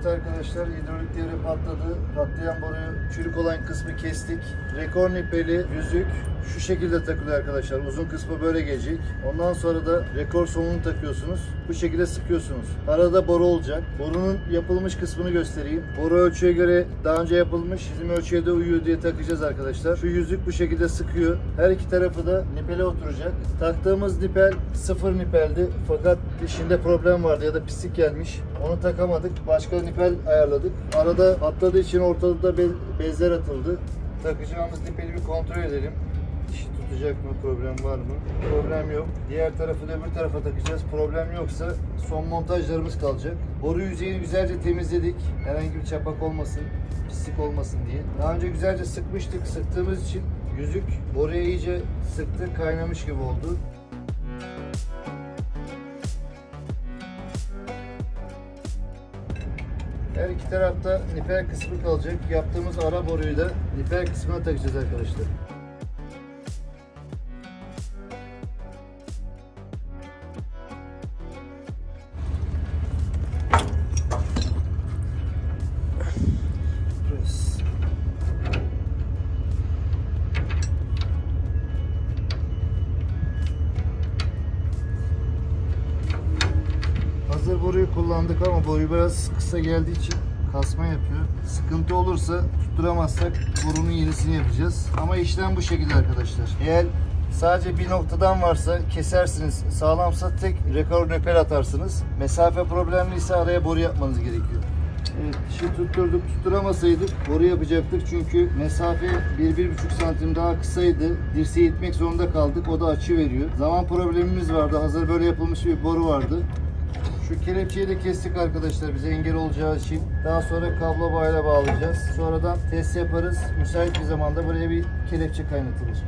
Evet arkadaşlar hidrolik devre patladı. Patlayan boruyu çürük olan kısmı kestik. Rekor nipeli yüzük şu şekilde takılıyor arkadaşlar. Uzun kısmı böyle gelecek. Ondan sonra da rekor sonunu takıyorsunuz. Bu şekilde sıkıyorsunuz. Arada boru olacak. Borunun yapılmış kısmını göstereyim. Boru ölçüye göre daha önce yapılmış. Bizim ölçüye de uyuyor diye takacağız arkadaşlar. Şu yüzük bu şekilde sıkıyor. Her iki tarafı da nipele oturacak. Taktığımız nipel sıfır nipeldi. Fakat dişinde problem vardı ya da pislik gelmiş. Onu takamadık. Başka nipel ayarladık. Arada patladığı için ortalıkta be- bezler atıldı. Takacağımız nipeli bir kontrol edelim. Tutacak mı? Problem var mı? Problem yok. Diğer tarafı da öbür tarafa takacağız. Problem yoksa son montajlarımız kalacak. Boru yüzeyini güzelce temizledik. Herhangi bir çapak olmasın, pislik olmasın diye. Daha önce güzelce sıkmıştık. Sıktığımız için yüzük boruya iyice sıktı, kaynamış gibi oldu. Her iki tarafta niper kısmı kalacak. Yaptığımız ara boruyu da niper kısmına takacağız arkadaşlar. Hazır boruyu kullandık ama boyu biraz kısa geldiği için kasma yapıyor. Sıkıntı olursa tutturamazsak borunun yenisini yapacağız. Ama işlem bu şekilde arkadaşlar. Eğer sadece bir noktadan varsa kesersiniz. Sağlamsa tek rekor nöpel atarsınız. Mesafe problemliyse araya boru yapmanız gerekiyor. Evet, dişi tutturduk. Tutturamasaydık boru yapacaktık çünkü mesafe 1-1,5 santim daha kısaydı. Dirseği itmek zorunda kaldık. O da açı veriyor. Zaman problemimiz vardı. Hazır böyle yapılmış bir boru vardı. Şu kelepçeyi de kestik arkadaşlar bize engel olacağı için. Daha sonra kablo bağıyla bağlayacağız. Sonradan test yaparız. Müsait bir zamanda buraya bir kelepçe kaynatılır.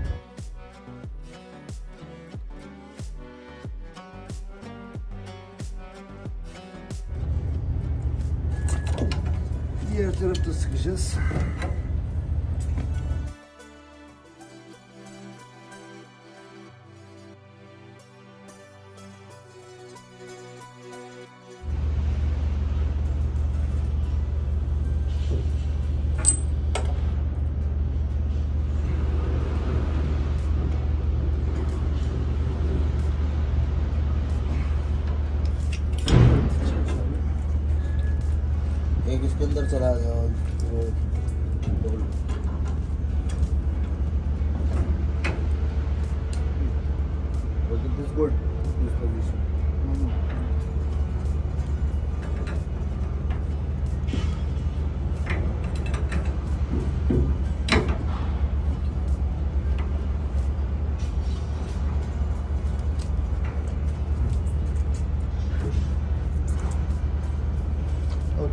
Diğer tarafta sıkacağız. अंदर चला जाओ good this position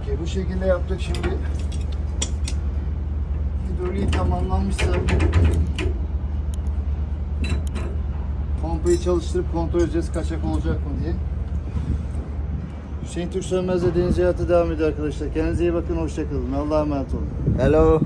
Okey bu şekilde yaptık şimdi. Hidroliği tamamlanmışsa pompayı çalıştırıp kontrol edeceğiz kaçak olacak mı diye. Hüseyin Türk Sönmez'le deniz hayatı devam ediyor arkadaşlar. Kendinize iyi bakın, hoşçakalın. Allah'a emanet olun. Hello.